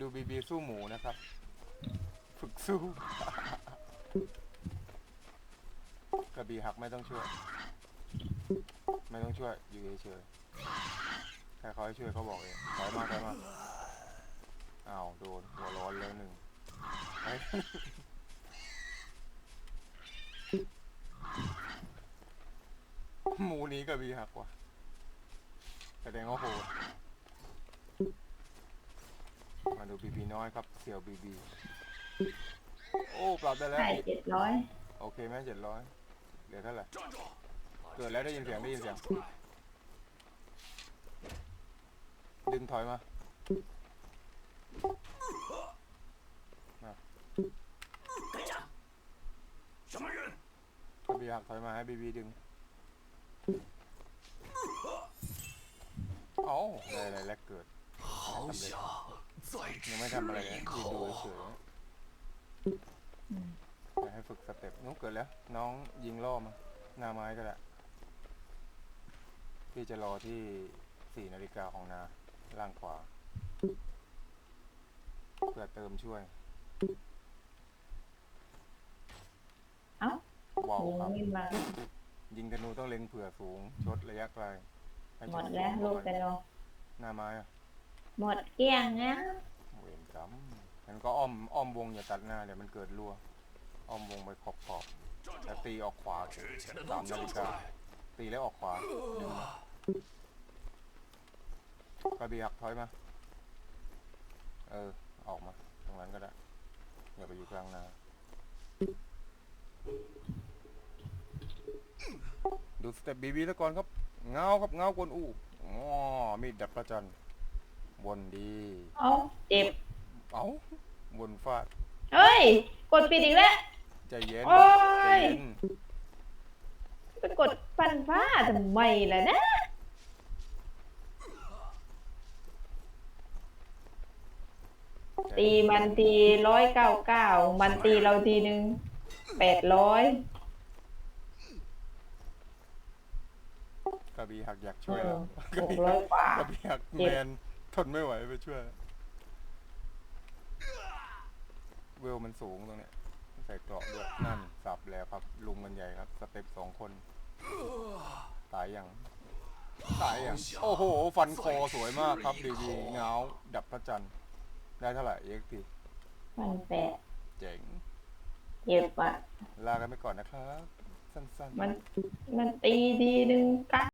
ดูบีบีสู้หมูนะครับ ฝึกสู้ กระบี่หักไม่ต้องช่วย ไม่ต้องช่วย อยู่เฉยๆใครเขาให้ช่วยเขาบอกเองถอยมาถอยมาอ้าวโดนหัวร้อนแล้วหนึ่งหมูนี้กระบี่หักว่ะแสดงว่าโหด มาดูบีบีน้อยครับเสี่ยวบีบีโอ้ปรับได้แล้วใส่เจ็ดร้อยโอเคไหมเจ็ดร้อยเหลือเท่าไหร่เกิดแล้วได้ยินเสียงได้ยินเสียงดึงถอยมาบีหักถอยมาให้บีบีดึงเอาอะไรแลกเกิด好想 ยังไม่ทำอะไรเลยืนดูเฉยให้ฝึกสเต็ปนุ๊กเกิดแล้ว น้องยิงล่อมานาไม้ก็ไละพี่จะรอที่สี่นาฬิกาของนาล่างขวาเพื่อเติมช่วยเอ้าว้าวครับ ยิงมายิธนูต้องเล็งเผื่อสูง ชดระยะไกลหมดแล้วโลกไปแล้หน้าไม้อะ หมดเกลี้ยงนะเวรกรรมงั้นก็อ้อมอ้อมวงอย่าตัดหน้าเดี๋ยวมันเกิดรั่ว อ้อมวงไปขอบขอบแล้วตีออกขวาสามนาฬิกาตีแล้วออกขวากระเบียกถอยมา เออ ออกมา ตรงนั้นก็ได้อย่าไปอยู่กลางนาดูสเต็ปบีบีแล้วก่อนครับ เงาครับเงากวนอูอ๋อมีดดับประจัน วนดี เอ้าเจ็บ เอ้าวนฟาด เฮ้ย กดปิดอีกแล้ว ใจเย็นโอ้ย ใจเย็นไปกดฟันฟ้าทำไมล่ะนะ ตีมันทีร้อยเก้าเก้ามันตีเราทีหนึ่งแปดร้อยกระบี่หักอยากช่วยแล้วกหระกบี่ร้หัอกยกว่า กระบี่หักเจ็แมบน ทนไม่ไหวไปช่วย เวลมันสูงตรงเนี้ย ใส่เกราะด้วยนั่น สับแล้วครับ ลุงมันใหญ่ครับ สเต็ปสองคน ตายยัง ตายยัง โอ้โห ฟันคอสวยมากครับ ดีดีเงาดับพระจันทร์ได้เท่าไหร่เอ็กพีพันแปดเจ๋งเจ็บอะ ลากันไปก่อนนะครับ สั้นๆ มันมันตีทีหนึ่งเก้า